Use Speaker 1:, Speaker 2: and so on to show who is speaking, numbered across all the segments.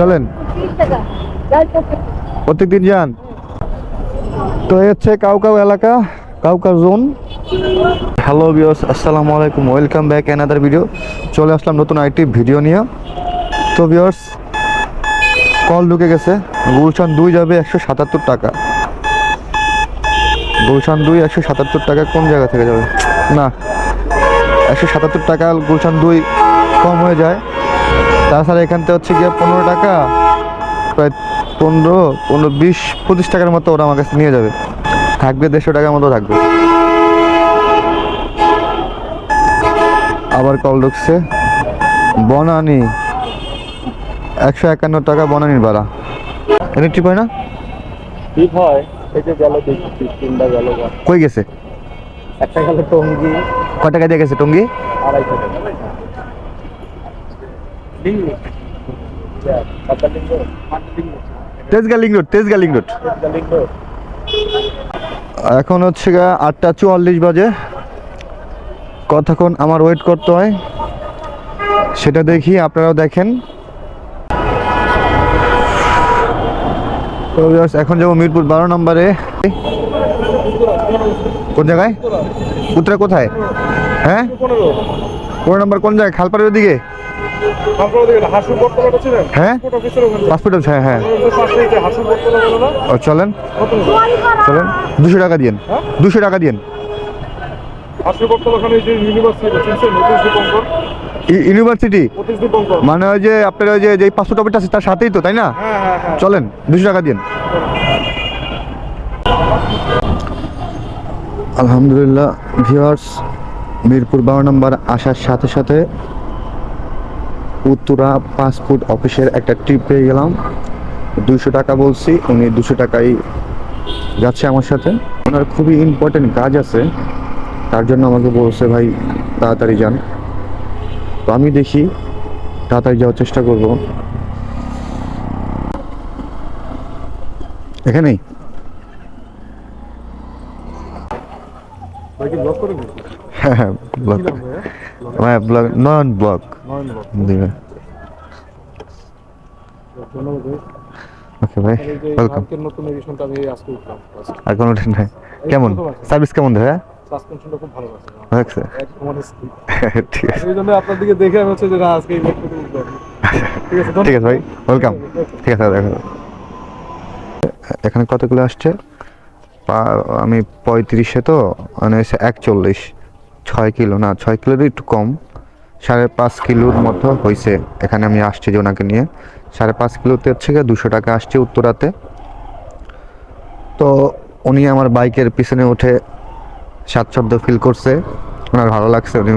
Speaker 1: চলেন। প্রত্যেকদিন যান। তো এই হচ্ছে কাউকাউ এলাকা কাউকা জোন। হ্যালো বিয়স আসসালামু আলাইকুম, ওয়েলকাম ব্যাক অ্যানাদার ভিডিও চলে আসলাম নতুন আরেকটি ভিডিও নিয়ে। তো বিয়স কল ঢুকে গেছে। গুলশান দুই যাবে একশো সাতাত্তর টাকা। গুলশান দুই একশো সাতাত্তর টাকা কোন জায়গা থেকে যাবে? না, একশো সাতাত্তর টাকা গুলশান দুই কম হয়ে যায়। তাছাড়া এখান থেকে হচ্ছে গিয়ে পনেরো টাকা প্রায় পনেরো পনেরো বিশ পঁচিশ টাকার মতো ওরা আমার কাছে নিয়ে যাবে। থাকবে দেড়শো টাকার মতো থাকবে। আবার কল ঢুকছে বনানি একশো একান্ন টাকা বনানির ভাড়া। ইলেকট্রিক হয় না?
Speaker 2: ঠিক হয় এই গেল দেখছি তিনটা গেল
Speaker 1: কই গেছে?
Speaker 2: একটা গেল টঙ্গি।
Speaker 1: কয় টাকা দিয়ে গেছে টঙ্গি?
Speaker 2: আড়াইশো টাকা। লিঙ্গি
Speaker 1: Tejgaon road Tejgaon link road এখন হচ্ছে গা আটটা চুয়াল্লিশ বাজে। কতক্ষণ আমার ওয়েট করতে হয় সেটা দেখি আপনারাও দেখেন। তো এখন যাব মিরপুর বারো নম্বরে। কোন জায়গায়? উত্তরা কোথায়? হ্যাঁ?
Speaker 2: পনেরো।
Speaker 1: নম্বর কোন জায়গায়? খালপাড়ের দিকে হ্যাঁ। পাসপোর্ট হ্যাঁ হ্যাঁ। ও চলেন। চলেন। দুশো টাকা দিয়েন।
Speaker 2: হ্যাঁ?
Speaker 1: দুশো টাকা দিয়েন।
Speaker 2: ইউনিভার্সিটি
Speaker 1: ইউনিভার্সিটি মানে ওই যে আপনার ওই যে যে পাসপোর্ট অফিসটা আছে তার সাথেই তো তাই না?
Speaker 2: হ্যাঁ হ্যাঁ হ্যাঁ।
Speaker 1: চলেন দুশো টাকা দিন আলহামদুলিল্লাহ ভিউয়ার্স মিরপুর বারো নম্বর আসার সাথে সাথে উত্তরা পাসপোর্ট অফিসের একটা ট্রিপ পেয়ে গেলাম। দুশো টাকা বলছি, উনি দুশো টাকাই যাচ্ছে আমার সাথে। ওনার খুবই ইম্পর্টেন্ট কাজ আছে, তার জন্য আমাকে বলছে, ভাই, তাড়াতাড়ি যান। তো আমি দেখি, তাড়াতাড়ি যাওয়ার চেষ্টা করব। এখানেই?
Speaker 2: ব্লক করে দিন
Speaker 1: হ্যাঁ ব্লগ নয়ন
Speaker 2: ব্লক
Speaker 1: দিবে ওকে ভাই ওয়েলকাম
Speaker 2: নতুন এডিশনটা আমি আজকে উঠলাম
Speaker 1: আর কোনো নাই। কেমন? সার্ভিস কেমন দেয় হ্যাঁ
Speaker 2: সাসপেনশনটা খুব ভালো আছে।
Speaker 1: হয়েছে?
Speaker 2: একদম honestly।
Speaker 1: ঠিক আছে।
Speaker 2: এই জন্য আপনার দিকে দেখে আমি হচ্ছে যে না আজকে এই ব্লগটা উঠবো ঠিক আছে
Speaker 1: ঠিক আছে ভাই ওয়েলকাম ঠিক আছে দেখো। এখানে কতগুলো আসছে? আমি পঁয়ত্রিশে তো মানে হচ্ছে একচল্লিশ। ছয় কিলো, না, ছয় কিলোর একটু কম। সাড়ে পাঁচ কিলোর মতো হয়েছে এখানে আমি আসছি যে ওনাকে নিয়ে। সাড়ে পাঁচ কিলোতে হচ্ছে গিয়ে দুশো টাকা আসছে উত্তরাতে। তো উনি আমার বাইকের পিছনে উঠে স্বাচ্ছন্দ্য ফিল করছে। ওনার ভালো লাগছে, উনি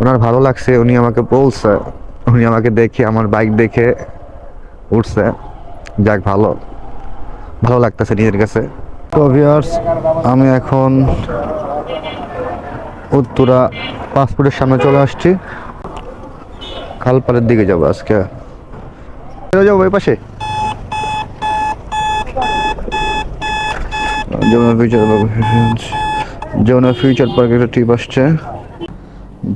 Speaker 1: ওনার ভালো লাগছে, উনি আমাকে বলছে। উনি আমাকে দেখে, আমার বাইক দেখে উঠছে। যাক, ভালো। ভালো লাগতেছে নিজের কাছে। তো ভিউয়ার্স আমি এখন উত্তরা পাসপোর্টের সামনে চলে আসছি। খালপাড়ের দিকে যাব আজকে। যাব ওই পাশে? যমুনা ফিউচার পার্ক একটা ট্রিপ আসছে।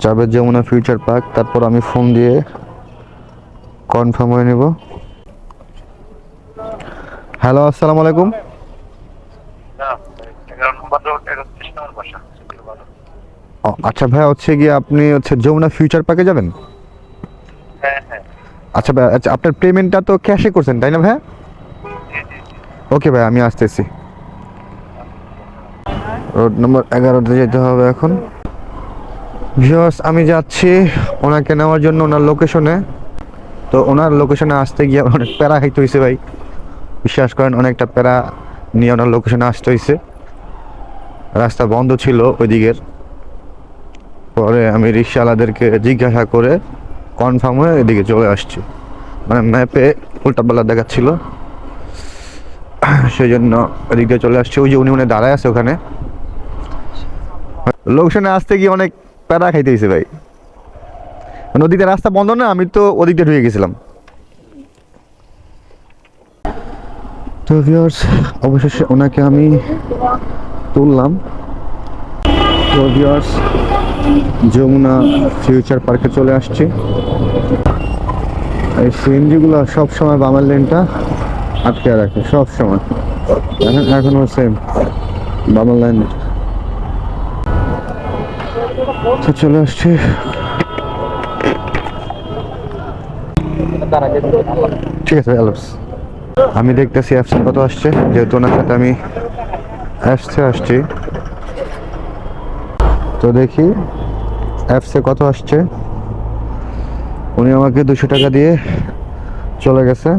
Speaker 1: যাবে যমুনা ফিউচার পার্ক তারপর আমি ফোন দিয়ে কনফার্ম হয়ে নেব। হ্যালো আসসালামু আলাইকুম। ও, আচ্ছা ভাই হচ্ছে গিয়ে আপনি হচ্ছে যমুনা ফিউচার পার্কে যাবেন? আচ্ছা ভাই আচ্ছা আপনার পেমেন্টটা তো ক্যাশে করছেন তাই না ভাই ওকে ভাই আমি আসতেছি। রোড নম্বর এগারোতে যেতে হবে এখন। ভিউয়ার্স আমি যাচ্ছি ওনাকে নেওয়ার জন্য ওনার লোকেশনে তো ওনার লোকেশনে আসতে গিয়ে অনেক প্যারা খাইতে হয়েছে ভাই। বিশ্বাস করেন অনেকটা প্যারা নিয়ে ওনার লোকেশনে আসতে হয়েছে রাস্তা বন্ধ ছিল ওই দিকের পরে আমি রিক্সাওয়ালাদেরকে জিজ্ঞাসা করে কনফার্ম হয়ে এদিকে চলে আসছি। মানে ম্যাপে উল্টাপাল্লা দেখাচ্ছিল। সেই জন্য এদিক চলে আসছি। ওই যে উনি উনি দাঁড়ায় আছে ওখানে। লোকেশনে আসতে গিয়ে অনেক প্যারা খাইতে হয়েছে ভাই। মানে নদীতে রাস্তা বন্ধ না, আমি তো ওদিক দিয়ে ঢুকে গেছিলাম। তো ভিউয়ার্স অবশেষে ওনাকে আমি তুললাম। তো ভিউয়ার্স যমুনা ফিউচার পার্কে চলে আসছি। এই সিএনজিগুলো সব সময় বামের লেনটা আটকে রাখে সব সময় এখন এখনও সেম বামের লাইন চলে আসছি। ঠিক আছে আমি দেখতেছি অ্যাপসে কত আসছে, যেহেতু ওনার সাথে আমি অ্যাপসে আসছি। তো দেখি অ্যাপসে কত আসছে? উনি আমাকে দুশো টাকা দিয়ে চলে গেছে।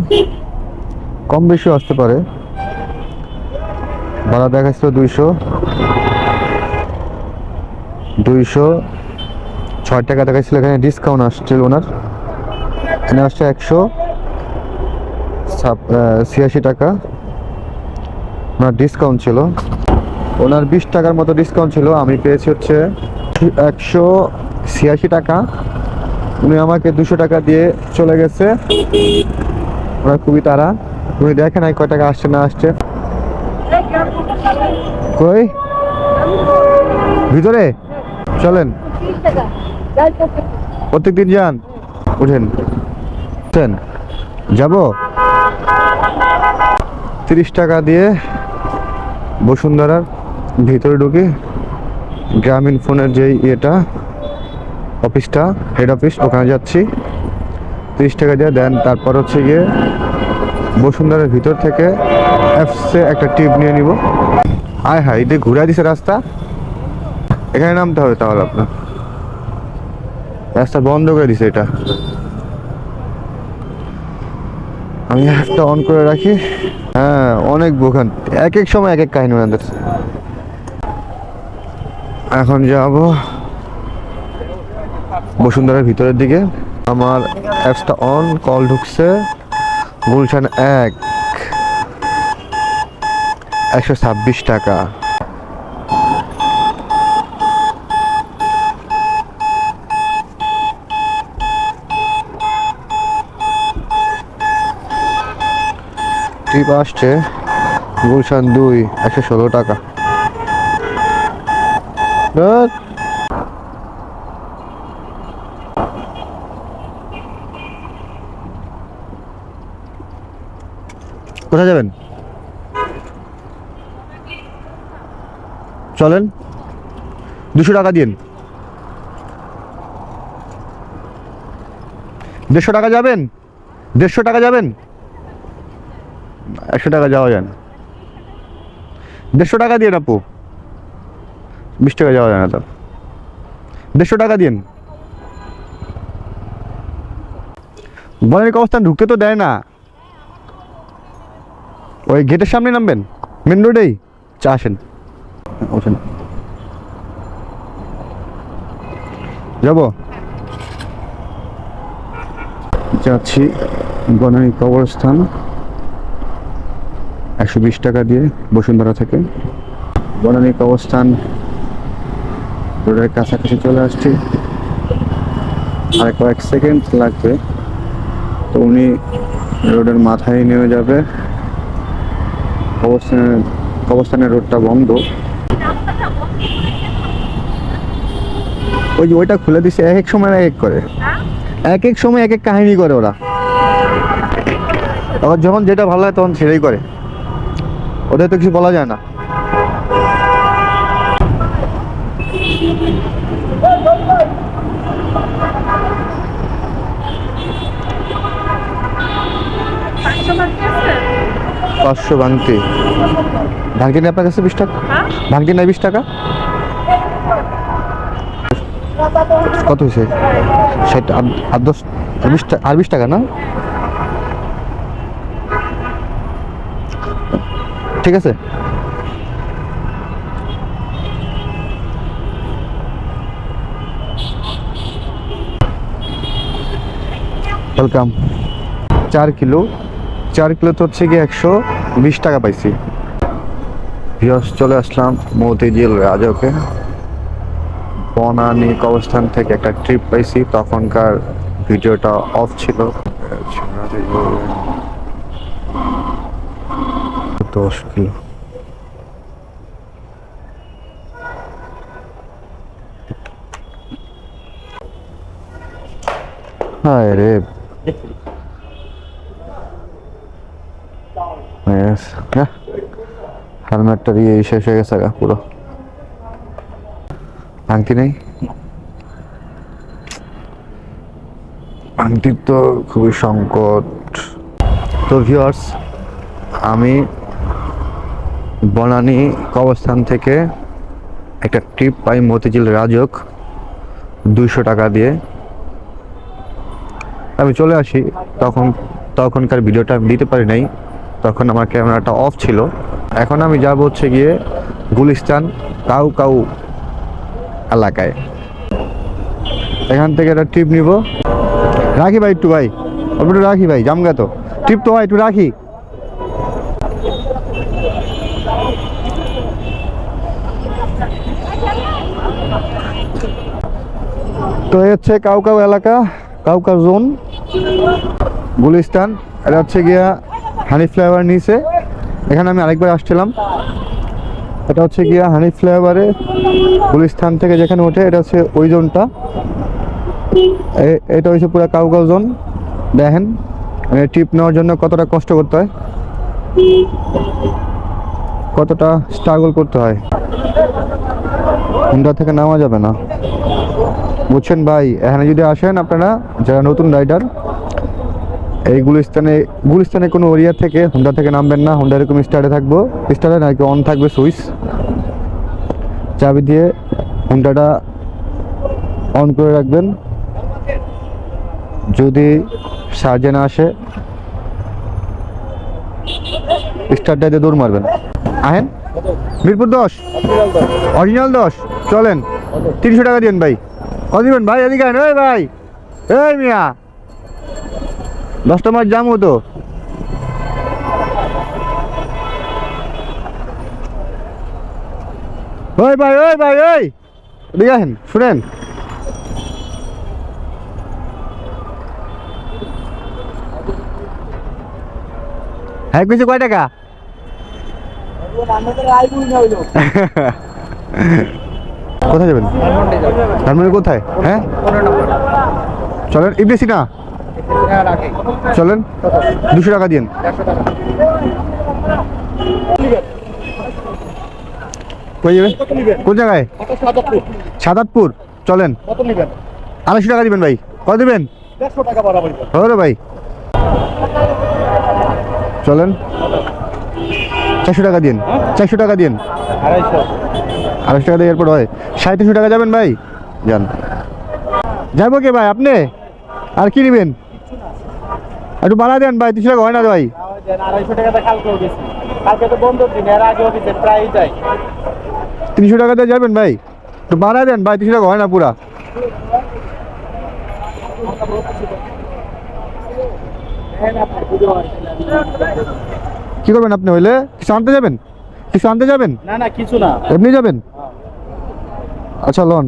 Speaker 1: কম বেশি আসতে পারে। ভাড়া দেখাচ্ছিল দুইশো। দুইশো ছয় টাকা দেখাচ্ছিল এখানে ডিসকাউন্ট আসছিল ওনার। এখানে আসছে একশো ছিয়াশি টাকা। ওনার ডিসকাউন্ট ছিল। ওনার বিশ টাকার মতো ডিসকাউন্ট ছিল, আমি পেয়েছি হচ্ছে একশো ছিয়াশি টাকা। উনি আমাকে দুশো টাকা দিয়ে চলে গেছে। ওনার খুবই তারা উনি দেখে নাই কয় টাকা আসছে না আসছে। কই? ভিতরে? চলেন। প্রত্যেক দিন যান। উঠেন। উঠেন। যাব? তিরিশ টাকা দিয়ে বসুন্ধরার ভিতরে ঢুকে গ্রামীণ ফোনের যেই ইয়েটা, অফিসটা হেড অফিস ওখানে যাচ্ছি। তিরিশ টাকা দিয়ে দেন। তারপর হচ্ছে গিয়ে বসুন্ধরার ভিতর থেকে অ্যাপসে একটা টিপ নিয়ে নিব। আয় হায় এটা ঘুরে দিছে রাস্তা। এখানে নামতে হবে তাহলে আপনার। রাস্তা বন্ধ করে দিছে এটা। আমি একটা অন করে রাখি। হ্যাঁ অনেক বোখান এক এক সময় এক এক কাহিনী ওনাদের। এখন যাব বসুন্ধরার ভিতরের দিকে। আমার অ্যাপসটা অন কল ঢুকছে। গুলশান এক। একশো ছাব্বিশ টাকা। ট্রিপ আসছে গুলশান দুই, একশো ষোলো টাকা। ধ্যাৎ। কোথায় যাবেন? চলেন। দুশো টাকা দিন দেড়শো টাকা যাবেন? দেড়শো টাকা যাবেন? একশো টাকা যাওয়া যায় না। দেড়শো টাকা দিয়ে আপু। বিশ টাকা যাওয়া যায় না তো দেড়শো টাকা দিন বনের অবস্থান ঢুকতে তো দেয় না। ওই গেটের সামনে নামবেন মেন রোডেই। চা আসেন। ওঠেন। যাব? যাচ্ছি বনানী কবরস্থান। একশো বিশ টাকা দিয়ে বসুন্ধরা থেকে। বনানী কবরস্থান রোডের কাছাকাছি চলে আসছি। আর কয়েক সেকেন্ড লাগবে। তো উনি রোডের মাথায় নেমে যাবে। কবরস্থানের কবরস্থানের রোডটা বন্ধ। ওই যে ওইটা খুলে দিছে, এক এক সময় এক এক করে। এক এক সময় এক এক কাহিনী করে ওরা। তখন যখন যেটা ভালো হয় তখন সেটাই করে। ওদের তো কিছু বলা যায় না। পাঁচশো ভাঙতি ভাঙতি নেই আপনার কাছে বিশ টাকা? ভাঙতি নেই বিশ টাকা? কত হয়েছে? ষাট আর- দশ আর বিশ টাকা আর বিশ টাকা না? ঠিক আছে। ওয়েলকাম চার কিলো। চার কিলো তো হচ্ছে গিয়ে একশো বিশ টাকা পাইছি। ভিওস চলে আসলাম মতিঝিল রাজকে। বনানী অবস্থান থেকে একটা ট্রিপ পাইছি। তখনকার ভিডিওটা অফ ছিল। দশ কিলো। হায় রে। হয়ে গেছে হেলমেটটা দিয়ে শেষ হয়ে গেছে পুরো। নেই? তো খুবই সংকট। তো ভিউয়ার্স আমি বনানী কবরস্থান থেকে একটা ট্রিপ পাই মতিঝিল রাজক দুইশো টাকা দিয়ে। আমি চলে আসি, তখন তখনকার ভিডিওটা দিতে পারি নাই। তখন আমার ক্যামেরাটা অফ ছিল। এখন আমি যাব হচ্ছে গিয়ে গুলিস্তান কাউ কাউ এলাকায়। এখান থেকে একটা ট্রিপ নিব। রাখি ভাই একটু ভাই, অল্প একটু রাখি ভাই, জামগা তো। ট্রিপ তো হয়, একটু রাখি। তো এই হচ্ছে কাউকাউ এলাকা কাউকাউ জোন গুলিস্তান। এটা হচ্ছে গিয়া হানি ফ্লেভার নিচে এখানে আমি আরেকবার আসছিলাম। এটা হচ্ছে গিয়া হানি ফ্লেভারে গুলিস্তান থেকে যেখানে ওঠে, এটা হচ্ছে ওই জোনটা। এটা হচ্ছে পুরো কাউকাউ জোন। দেখেন ট্রিপ নেওয়ার জন্য কতটা কষ্ট করতে হয়। কতটা স্ট্রাগল করতে হয়। হুন্ডা থেকে নামা যাবে না। বুঝছেন ভাই, এখানে যদি আসেন আপনারা, যারা নতুন রাইডার এই গুলিস্তানে গুলিস্তানে কোনো এরিয়া থেকে হুন্ডা থেকে নামবেন না। হুন্ডা এরকম স্টার্টে থাকব। স্টার্টে নাকি অন থাকবে সুইচ চাবি দিয়ে হুন্ডাটা অন করে রাখবেন। যদি সার্জেন আসে স্টার্টটা দিয়ে দৌড় মারবেন। আহেন, মিরপুর দশ, অরিজিনাল দশ, চলেন। তিনশো টাকা দিন ভাই। কত দিবেন ভাই, এদিকে ভাই, এই মিয়া। দশটা মাস জামু তো। ওই ভাই ওই ভাই, ওই। এদিকে আহেন শুনেন। হ্যাঁ কিছু কয় টাকা? কোথায় যাবেন? কোথায়? হ্যাঁ? চলেন ইবনেসি না? চলেন দুশো টাকা দিন কই যাবে কোন জায়গায়? সাদাতপুর? চলেন। আড়াইশো টাকা দিবেন ভাই। কত দিবেন? ভাই। চলেন। চারশো টাকা দিন চারশো টাকা দিন আড়াইশো। টাকা দিয়ে এরপর হয়। সাড়ে তিনশো টাকা যাবেন ভাই? যান। যাব কে ভাই আপনি? আর কি নেবেন? একটু বাড়া দেন ভাই তিনশো টাকা হয় না ভাই।
Speaker 2: আড়াইশো টাকাটা কালকে গেছি কালকে তো বন্ধ দিন এর আগে অফিসে প্রায় যাই।
Speaker 1: তিনশো টাকা দিয়ে যাবেন ভাই? একটু বাড়া দেন ভাই তিনশো টাকা হয় না পুরা। কি করবেন আপনি হইলে? কিছু আনতে যাবেন? কিছু আনতে যাবেন?
Speaker 2: না না কিছু না।
Speaker 1: এমনি যাবেন? আচ্ছা লন।